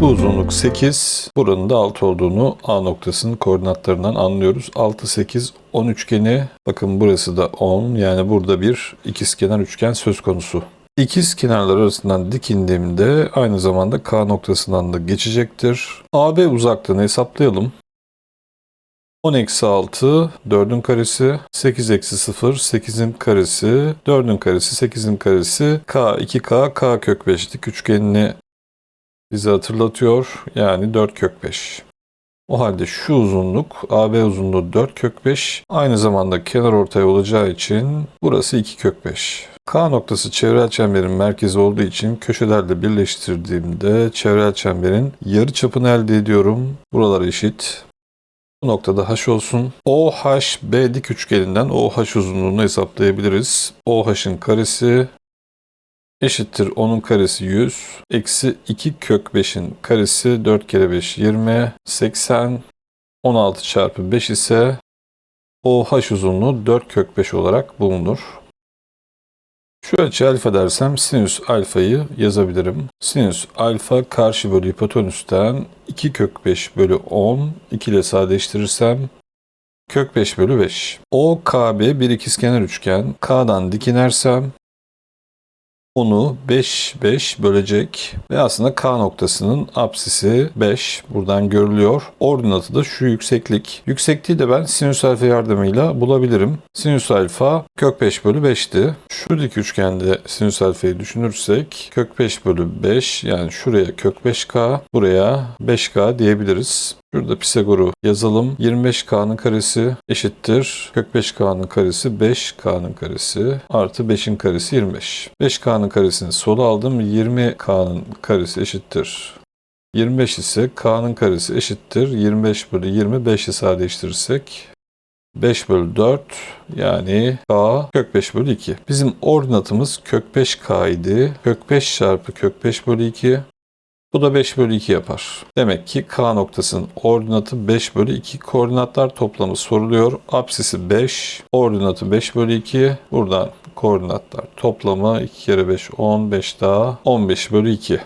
Bu uzunluk 8. Buranın da 6 olduğunu A noktasının koordinatlarından anlıyoruz. 6, 8, 10 üçgeni. Bakın burası da 10. Yani burada bir ikizkenar üçgen söz konusu. İkiz kenarlar arasından dikindiğimde aynı zamanda K noktasından da geçecektir. AB uzaklığını hesaplayalım. 10 eksi 6, 4'ün karesi, 8 eksi 0, 8'in karesi, 4'ün karesi, 8'in karesi, K, 2K, K kök 5 dik üçgenini bize hatırlatıyor. Yani 4 kök 5. O halde şu uzunluk, AB uzunluğu 4 kök 5. Aynı zamanda kenar ortay olacağı için burası 2 kök 5. K noktası çevrel çemberin merkezi olduğu için köşelerle birleştirdiğimde çevrel çemberin yarı çapını elde ediyorum. Buralar eşit. Bu noktada h olsun. OHB dik üçgeninden OH uzunluğunu hesaplayabiliriz. OH'ın karesi eşittir 10'un karesi 100. Eksi 2 kök 5'in karesi 4 kere 5 20. 80. 16 çarpı 5 ise OH uzunluğu 4 kök 5 olarak bulunur. Şu açı alfa dersem sinüs alfayı yazabilirim. Sinüs alfa karşı bölü hipotenüsten 2 kök 5 bölü 10 2 ile sadeleştirirsem kök 5 bölü 5. OKB bir ikizkenar üçgen. K'dan dik inersem onu 5 5 bölecek ve aslında K noktasının apsisi 5 buradan görülüyor. Ordinatı da şu yükseklik. Yüksekliği de ben sinüs alfa yardımıyla bulabilirim. Sinüs alfa kök 5 bölü 5'ti. Şu dik üçgende sinüs alfayı düşünürsek kök 5 bölü 5 yani şuraya kök 5K buraya 5K diyebiliriz. Şurada Pisagor'u yazalım. 25K'nın karesi eşittir. Kök 5K'nın karesi 5K'nın karesi artı 5'in karesi 25. 5K'nın karesini sola aldım. 20K'nın karesi eşittir. 25 ise K'nın karesi eşittir. 25 bölü 20 5 ile sadeleştirirsek 5 bölü 4 yani K kök 5 bölü 2. Bizim ordinatımız kök 5K idi. Kök 5 çarpı kök 5 bölü 2 bu da 5 bölü 2 yapar. Demek ki K noktasının ordinatı 5 bölü 2 koordinatlar toplamı soruluyor. Apsisi 5, ordinatı 5 bölü 2. Buradan koordinatlar toplamı 2 kere 5 10, 5 daha 15 bölü 2.